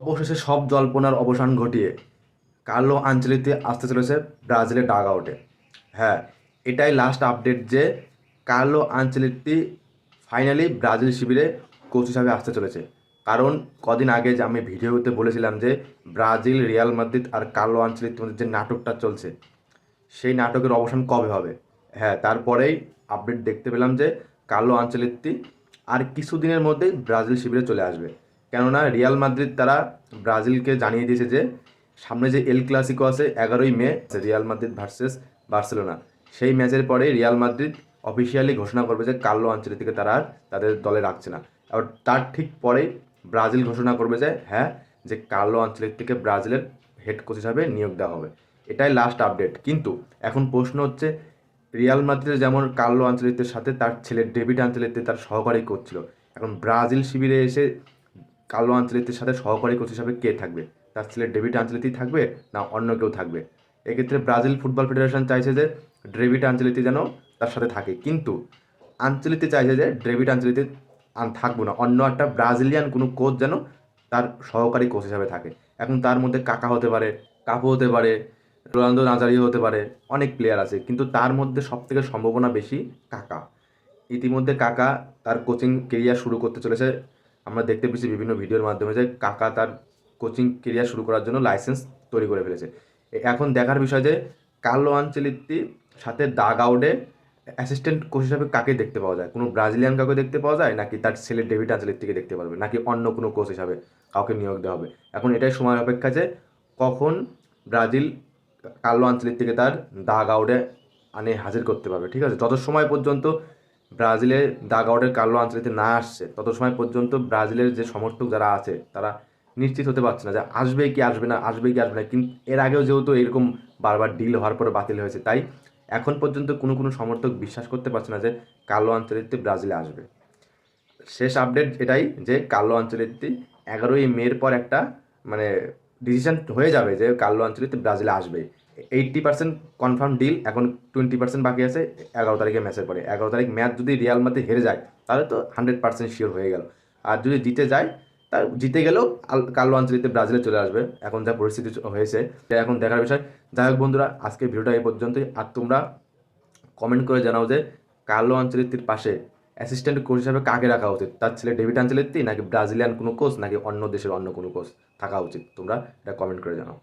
অবশেষে সব জল্পনার অবসান ঘটিয়ে কার্লো আঞ্চলিতে আসতে চলেছে ব্রাজিলের ডাগ আউটে হ্যাঁ এটাই লাস্ট আপডেট যে কার্লো আঞ্চলিকটি ফাইনালি ব্রাজিল শিবিরে কোচ হিসাবে আসতে চলেছে। কারণ কদিন আগে যে আমি ভিডিওতে বলেছিলাম যে ব্রাজিল, রিয়াল মাদ্রিদ আর কার্লো আঞ্চলিক মধ্যে যে নাটকটা চলছে, সেই নাটকের অবসান কবে হবে? হ্যাঁ তারপরেই আপডেট দেখতে পেলাম যে কার্লো আঞ্চলিকটি আর কিছুদিনের মধ্যেই ব্রাজিল শিবিরে চলে আসবে। কেননা রিয়াল মাদ্রিদ তারা ব্রাজিলকে জানিয়ে দিয়েছে যে সামনে যে এল ক্লাসিকো আছে, এগারোই May Real Madrid versus Barcelona. সেই ম্যাচের পরে রিয়াল মাদ্রিদ অফিসিয়ালি ঘোষণা করবে যে কার্লো আঞ্চলিককে তারা আর তাদের দলে রাখছে না। আর তার ঠিক পরেই ব্রাজিল ঘোষণা করবে যে হ্যাঁ যে কার্লো আঞ্চলিক থেকে ব্রাজিলের হেড কোচ হিসাবে নিয়োগ দেওয়া হবে। এটাই লাস্ট আপডেট কিন্তু এখন প্রশ্ন হচ্ছে, রিয়াল মাদ্রিদ যেমন কার্লো আঞ্চলিকদের সাথে তার ছেলে ডেভিড আঞ্চলিকদের তার সহকারী করছিল এখন ব্রাজিল শিবিরে এসে কার্লো আঞ্চলিকদের সাথে সহকারী কোচ হিসাবে কে থাকবে? তার ছেলে ডেভিড আঞ্চলিকই থাকবে না অন্য কেউ থাকবে? এক্ষেত্রে ব্রাজিল ফুটবল ফেডারেশন চাইছে যে ড্রেভিড আঞ্চলিকটি যেন তার সাথে থাকে। কিন্তু আঞ্চলিকতে চাইছে যে ড্রেভিড আঞ্চলিকতে আর থাকব না। অন্য একটা ব্রাজিলিয়ান কোনো কোচ যেন তার সহকারী কোচ হিসাবে থাকে। এখন তার মধ্যে কাকা হতে পারে কাপু হতে পারে, রোনালদো নাজারিও হতে পারে, অনেক প্লেয়ার আছে। কিন্তু তার মধ্যে সব থেকে সম্ভাবনা বেশি কাকা। ইতিমধ্যে কাকা তার কোচিং কেরিয়ার শুরু করতে চলেছে আমরা দেখতে পেয়েছি বিভিন্ন ভিডিওর মাধ্যমে যে কাকা তার কোচিং কেরিয়ার শুরু করার জন্য লাইসেন্স তৈরি করে ফেলেছে। এখন দেখার বিষয় যে কার্লো আঞ্চলিকটি সাথে দাগ আউটে অ্যাসিস্ট্যান্ট কোচ হিসাবে কাকে দেখতে পাওয়া যায়? কোনো ব্রাজিলিয়ান কাউকে দেখতে পাওয়া যায়? নাকি তার ছেলে ডেভিড আঞ্চলিক থেকে দেখতে পারবে? নাকি অন্য কোনো কোচ হিসাবে কাউকে নিয়োগ দেওয়া হবে? এখন এটাই সময় অপেক্ষা যে কখন ব্রাজিল কার্লো আঞ্চলিক থেকে তার দাগ আউটে আনে হাজির করতে পারবে, ঠিক আছে? যত সময় পর্যন্ত ব্রাজিলে দাগ আউটের কার্লো আঞ্চলিতে না আসছে, তত সময় পর্যন্ত ব্রাজিলের যে সমর্থক যারা আছে, তারা নিশ্চিত হতে পারছে না যে আসবে কি আসবে না, আসবে কি আসবে না। কিন্তু এর আগেও যেহেতু এরকম বারবার ডিল হওয়ার পরে বাতিল হয়েছে, তাই এখন পর্যন্ত কোনো কোনো সমর্থক বিশ্বাস করতে পারছে না যে কালো আঞ্চলিকটি ব্রাজিলে আসবে। শেষ আপডেট এটাই যে কালো আঞ্চলিকটি এগারোই মের পর একটা মানে ডিসিশন হয়ে যাবে যে কালো আঞ্চলিকটি ব্রাজিলে আসবে। এইট্টি পার্সেন্ট কনফার্ম ডিল এখন টোয়েন্টি পার্সেন্ট বাকি আছে, এগারো তারিখে ম্যাচের পরে। এগারো তারিখ ম্যাচ যদি রিয়াল মাদ্রিদ হেরে যায়, তাহলে তো হান্ড্রেড পার্সেন্ট শিওর হয়ে গেল। আর যদি জিতে যায়, তার জিতে গেলেও কার্লো আঞ্চলিকতে ব্রাজিলে চলে আসবে। এখন যা পরিস্থিতি হয়েছে এখন দেখার বিষয়। যাই হোক বন্ধুরা, আজকে ভিডিওটা এই পর্যন্তই। আর তোমরা কমেন্ট করে জানাও যে কার্লো আঞ্চলিকটির পাশে অ্যাসিস্ট্যান্ট কোচ হিসাবে কাকে রাখা উচিত? তার ছেলে ডেভিড আঞ্চলিকটি নাকি ব্রাজিলিয়ান কোনো কোচ নাকি অন্য দেশের অন্য কোনো কোচ থাকা উচিত? তোমরা এটা কমেন্ট করে জানাও।